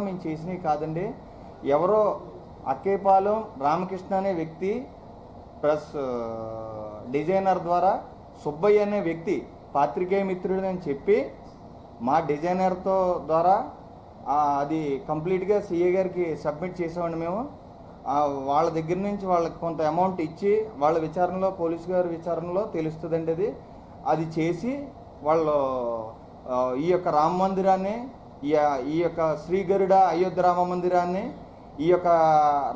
మేము చేసినవి కాదండి. ఎవరో అక్కేపాలెం రామకృష్ణ అనే వ్యక్తి ప్లస్ డిజైనర్ ద్వారా సుబ్బయ్య అనే వ్యక్తి పాత్రికేయ మిత్రుడు అని చెప్పి మా డిజైనర్తో ద్వారా అది కంప్లీట్గా సిఏ గారికి సబ్మిట్ చేసామండి మేము. వాళ్ళ దగ్గర నుంచి వాళ్ళకి కొంత అమౌంట్ ఇచ్చి వాళ్ళ విచారణలో పోలీసు గారి విచారణలో తెలుస్తుందండి అది. అది చేసి వాళ్ళు ఈ యొక్క రామ మందిరాన్ని ఈ ఈ యొక్క శ్రీ గరుడ అయోధ్య రామ మందిరాన్ని ఈ యొక్క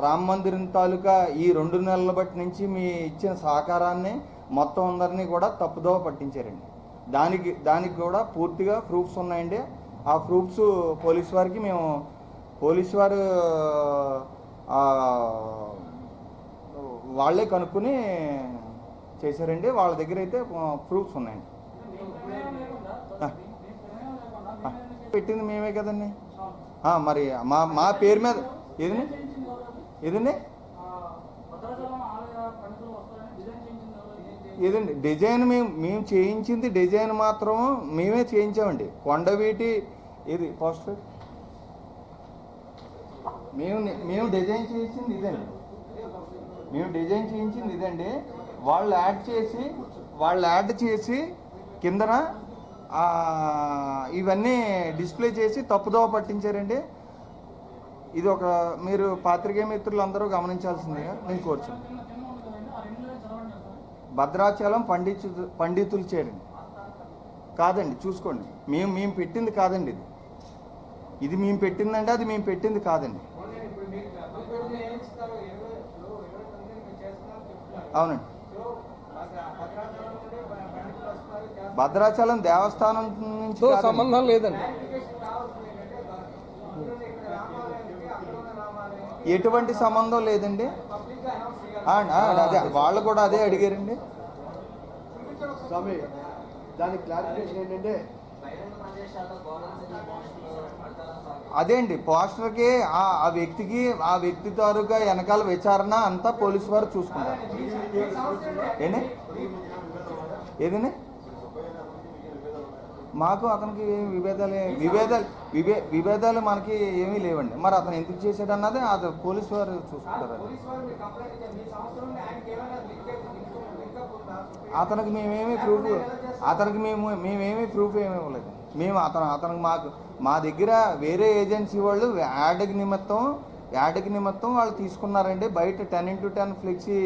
రామ మందిరం తాలూకా ఈ రెండు నెలల బట్టి నుంచి మీ ఇచ్చిన సహకారాన్ని మొత్తం అందరినీ కూడా తప్పుదోవ పట్టించారండి. దానికి దానికి కూడా పూర్తిగా ప్రూఫ్స్ ఉన్నాయండి. ఆ ప్రూఫ్స్ పోలీస్ వారికి మేము పోలీస్ వారు వాళ్ళే కనుక్కొని చేశారండి. వాళ్ళ దగ్గర అయితే ప్రూఫ్స్ ఉన్నాయండి. పెట్టింది మేమే కదండి. మరి మా మా పేరు మీద ఏదండి ఏదండి? ఏదండి? డిజైన్ మేము మేము చేయించింది డిజైన్ మాత్రం మేమే చేయించామండి. కొండవీటి ఇది పోస్టర్? మేము మేము డిజైన్ చేయించింది ఇదండి. మేము డిజైన్ చేయించింది ఇదండి. వాళ్ళు యాడ్ చేసి వాళ్ళు యాడ్ చేసి కిందన ఇవన్నీ డిస్ప్లే చేసి తప్పుదోవ పట్టించారండి ఇది ఒక మీరు పాత్రికేయ మిత్రులు అందరూ గమనించాల్సిందిగా నేను కోరుచున్నాను భద్రాచలం పండితు పండితులు చేరండి కాదండి చూసుకోండి మేము మేము పెట్టింది కాదండి ఇది ఇది మేము పెట్టిందండి అది మేము పెట్టింది కాదండి అవునండి భద్రాచలం దేవస్థానం నుంచి. సంబంధం లేదండి. ఎటువంటి సంబంధం లేదండి? అదే వాళ్ళు కూడా అదే అడిగారండి. స్వామి దానికి క్లారిఫికేషన్ ఏంటంటే అదే అండి పోస్టర్కి ఆ ఆ వ్యక్తికి ఆ వ్యక్తి తాలూకా వెనకాల విచారణ అంతా పోలీసు వారు చూసుకుంటారు. ఏంటి? ఏదండి? మాకు అతనికి ఏం విభేదాలు విభేదాలు విభే విభేదాలు మనకి ఏమీ లేవండి. మరి అతను ఎందుకు చేశాడు అన్నది అది పోలీసు వారు చూసుకుంటారు. అతనికి మేమేమి ప్రూఫ్ అతనికి మేము మేమేమి ప్రూఫ్ ఏమీ ఇవ్వలేదు. మేము అతను అతనికి మాకు మా దగ్గర వేరే ఏజెన్సీ వాళ్ళు యాడ్కి నిమిత్తం యాడ్కి నిమిత్తం వాళ్ళు తీసుకున్నారండి. బయట టెన్ ఇంటూ టెన్ ఫ్లెక్సీ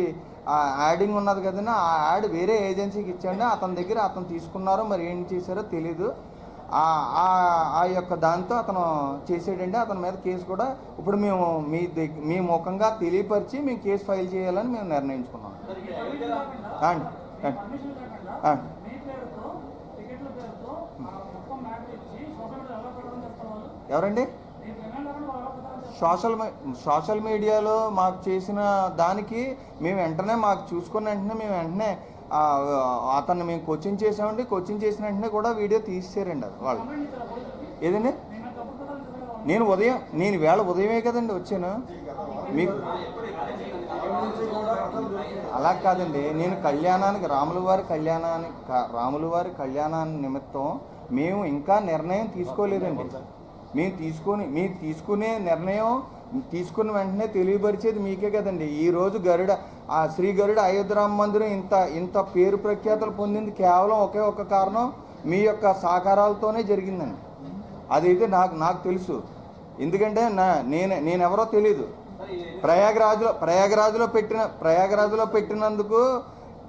ఆ యాడింగ్ ఉన్నది కదండి ఆ యాడ్ వేరే ఏజెన్సీకి ఇచ్చండి అతని దగ్గర అతను తీసుకున్నారో మరి ఏం చేశారో తెలీదు. ఆ యొక్క దాంతో అతను చేసాడండి అతని మీద కేసు కూడా ఇప్పుడు మేము మీ దగ్గర మీ ముఖంగా తెలియపరిచి మేము కేసు ఫైల్ చేయాలని మేము నిర్ణయించుకున్నాం. అండి ఎవరండి? సోషల్ మీ- సోషల్ మీడియాలో మాకు చేసిన దానికి మేము వెంటనే మాకు చూసుకున్న వెంటనే మేము వెంటనే అతన్ని మేము కోచింగ్ చేసామండి కోచింగ్ చేసిన వెంటనే కూడా వీడియో తీసేసారండి అది వాళ్ళు. ఏదండి? నేను ఉదయం నేను వేళ ఉదయమే కదండి వచ్చాను. మీకు అలా కాదండి. నేను కళ్యాణానికి రాముల వారి కళ్యాణానికి క- రాముల వారి కళ్యాణాన్ని నిమిత్తం మేము ఇంకా నిర్ణయం తీసుకోలేదండి. మేము తీసుకొని మీరు తీసుకునే నిర్ణయం తీసుకున్న వెంటనే తెలియపరిచేది మీకే కదండి. ఈ రోజు గరుడ ఆ శ్రీ గరుడ అయోధ్యరామ మందిరం ఇంత ఇంత పేరు ప్రఖ్యాతలు పొందింది కేవలం ఒకే ఒక కారణం మీ యొక్క సహకారాలతోనే జరిగిందండి. అదైతే నాకు నాకు తెలుసు. ఎందుకంటే నా నేను నేనెవరో తెలీదు. ప్రయాగరాజులో ప్రయాగరాజులో పెట్టిన ప్రయాగరాజులో పెట్టినందుకు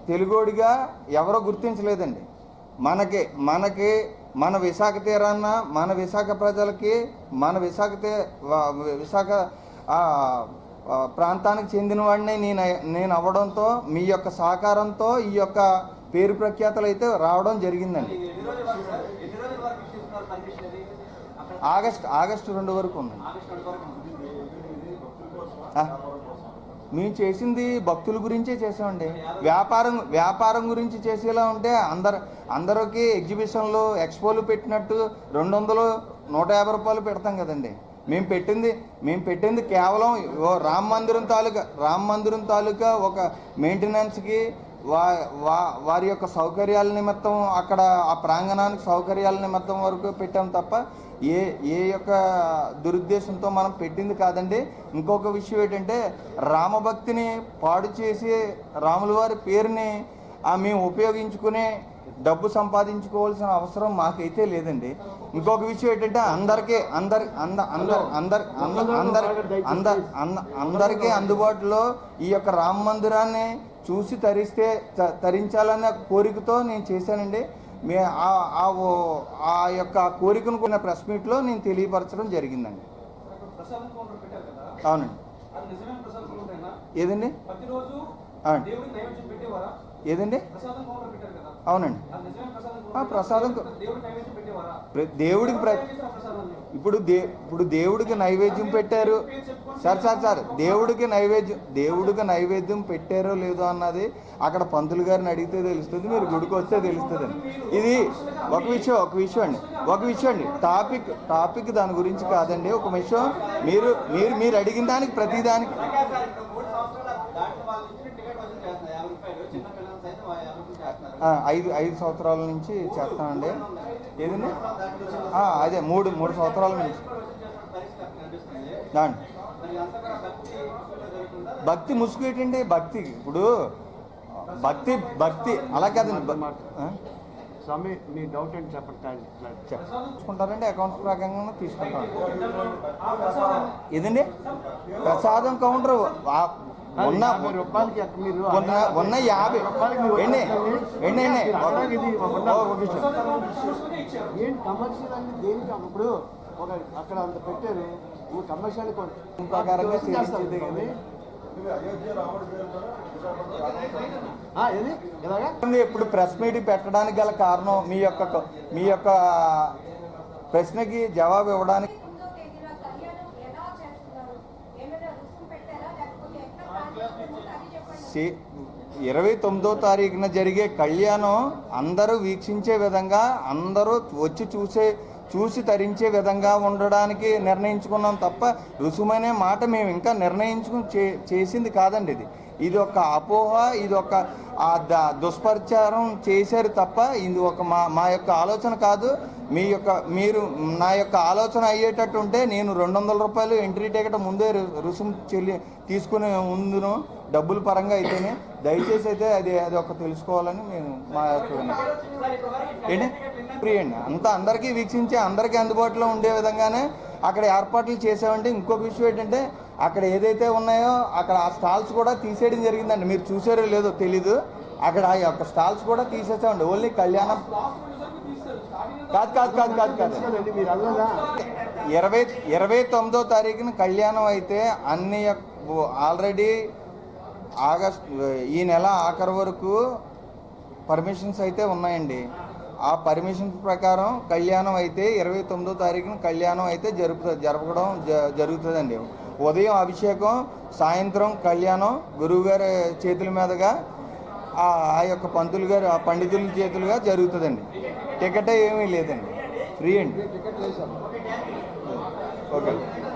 తెలుగోడిగా ఎవరో గుర్తించలేదండి. మనకి మనకి మన విశాఖ తీరాన్న మన విశాఖ ప్రజలకి మన విశాఖ తీ విశాఖ ప్రాంతానికి చెందిన వాడిని నేను నేను అవ్వడంతో మీ యొక్క సహకారంతో ఈ యొక్క పేరు ప్రఖ్యాతలు అయితే రావడం జరిగిందండి. ఆగస్ట్ ఆగస్టు రెండు వరకు ఉంది. ఆ, మేము చేసింది భక్తుల గురించే చేసామండి. వ్యాపారం వ్యాపారం గురించి చేసేలా ఉంటే అందరు అందరికి ఎగ్జిబిషన్లు ఎక్స్పోలు పెట్టినట్టు రెండు వందలు నూట యాభై రూపాయలు పెడతాం కదండి. మేము పెట్టింది మేము పెట్టింది కేవలం ఓ రామ మందిరం తాలూకా రామ మందిరం తాలూకా ఒక మెయింటెనెన్స్కి వా వా వారి యొక్క సౌకర్యాల నిమిత్తం అక్కడ ఆ ప్రాంగణానికి సౌకర్యాల నిమిత్తం వరకు పెట్టాం తప్ప ఏ ఏ యొక్క దురుద్దేశంతో మనం పెట్టింది కాదండి. ఇంకొక విషయం ఏంటంటే రామభక్తిని పాడు చేసి రాముల వారి పేరుని మేము ఉపయోగించుకునే డబ్బు సంపాదించుకోవాల్సిన అవసరం మాకైతే లేదండి. ఇంకొక విషయం ఏంటంటే అందరికీ అందరి అంద అందరు అందరి అంద- అందరి అందరి అంద- అందరికీ అందుబాటులో ఈ యొక్క రామ మందిరాన్ని చూసి తరిస్తే త- తరించాలన్న కోరికతో నేను చేశానండి. మే ఆ- యొక్క కోరికను కొన్న ప్రెస్ మీట్లో నేను తెలియపరచడం జరిగిందండి. అవునండి. ఏదండి? అవునండి. ఏదండి? అవునండి. ప్రసాదం దేవుడికి ప్ర- ఇప్పుడు దే ఇప్పుడు దేవుడికి నైవేద్యం పెట్టారు. సార్ సార్ సార్ దేవుడికి నైవేద్యం దేవుడికి నైవేద్యం పెట్టారో లేదో అన్నది అక్కడ పంతులు గారిని అడిగితే తెలుస్తుంది మీరు గుడికి వస్తే తెలుస్తుంది ఇది ఒక విషయం ఒక విషయం అండి. ఒక విషయం అండి. టాపిక్ టాపిక్ దాని గురించి కాదండి. ఒక విషయం మీరు మీరు మీరు అడిగిన దానికి ప్రతి దానికి మూడు సంవత్సరాల దాంట్లో వాళ్ళు ఇచ్చిన టికెట్ వసూలు చేస్తున్నారు యాభై రూపాయలు చిన్న పిల్లలు సైతం యాభై రూపాయలు చేస్తున్నారు ఆ, ఐదు ఐదు సంవత్సరాల నుంచి చేస్తామండి ఏదండి? అదే మూడు మూడు సంవత్సరాల నుంచి. దాండి భక్తి ముసుగు ఏంటండి? భక్తి. ఇప్పుడు భక్తి భక్తి. అలా కాదండి? స్వామి మీ డౌట్ ఏంటి చెప్పండి. తీసుకుంటారండి అకౌంట్స్ ప్రకారంగా తీసుకుంటాం ఆ ప్రసాదాన్ని ఏదండి? ప్రసాదం కౌంటర్. ఉన్న రూపాయలకి మీరు ఉన్న ఉన్న యాభై. రూపాయలకి ఎన్ని ఎన్ని ఏంటి కమర్షియల్ అంటే దేనికి ఇప్పుడు ఒక అక్కడ అంత పెట్టారు. ఈ కమర్షియల్ ప్రకారంగా ఉంది. ఇప్పుడు ప్రెస్ మీట్ పెట్టడానికి గల కారణం మీ యొక్క మీ యొక్క ప్రశ్నకి జవాబు ఇవ్వడానికి ఎనిమిదో తేదీన కళ్యాణం ఎలా చేస్తున్నారు ఏమైనా రుసుము పెట్టారా లేకపోతే ఎట్లా ప్లాన్ చేసుకుంటారు అది చెప్పండి సే- ఇరవై తొమ్మిదో తారీఖున జరిగే కళ్యాణం అందరూ వీక్షించే విధంగా అందరూ వచ్చి చూసే చూసి తరించే విధంగా ఉండడానికి నిర్ణయించుకున్నాం తప్ప రుసుమనే మాట మేము ఇంకా నిర్ణయించుకుని చే చేసింది కాదండి ఇది. ఇది ఒక అపోహ ఇది ఒక ద- దుష్ప్రచారం చేశారు తప్ప ఇది ఒక మా మా యొక్క ఆలోచన కాదు. మీ యొక్క మీరు నా యొక్క ఆలోచన అయ్యేటట్టు ఉంటే నేను రెండు వందల రూపాయలు ఎంట్రీ టికెట్ ముందే రుసుము చెల్లి తీసుకునే ఉందును డబ్బుల పరంగా అయితేనే దయచేసి అయితే అది అది ఒక తెలుసుకోవాలని మేము మా ఏంటి? ఫ్రీ అండి. అంతా అందరికీ వీక్షించి అందరికీ అందుబాటులో ఉండే విధంగానే అక్కడ ఏర్పాట్లు చేసామంటే ఇంకొక విషయం ఏంటంటే అక్కడ ఏదైతే ఉన్నాయో అక్కడ ఆ స్టాల్స్ కూడా తీసేయడం జరిగిందండి. మీరు చూసారో లేదో తెలీదు. అక్కడ ఆ యొక్క స్టాల్స్ కూడా తీసేసామండి. ఓన్లీ కళ్యాణం. కాదు కాదు కాదు కాదు కాదు. ఇరవై ఇరవై తొమ్మిదో తారీఖున కళ్యాణం అయితే అన్ని ఆల్రెడీ ఆగస్ట్ ఈ నెల ఆఖరి వరకు పర్మిషన్స్ అయితే ఉన్నాయండి. ఆ పర్మిషన్స్ ప్రకారం కళ్యాణం అయితే ఇరవై తొమ్మిదో తారీఖున కళ్యాణం అయితే జరుపుతుంది జరపడం జ- జరుగుతుందండి. ఉదయం అభిషేకం సాయంత్రం కళ్యాణం గురువు గారి చేతుల మీదుగా ఆ ఆ యొక్క పంతులు గారు ఆ పండితుల చేతులుగా జరుగుతుందండి. టికెట్ ఏమీ లేదండి. ఫ్రీ అండి. ఓకే.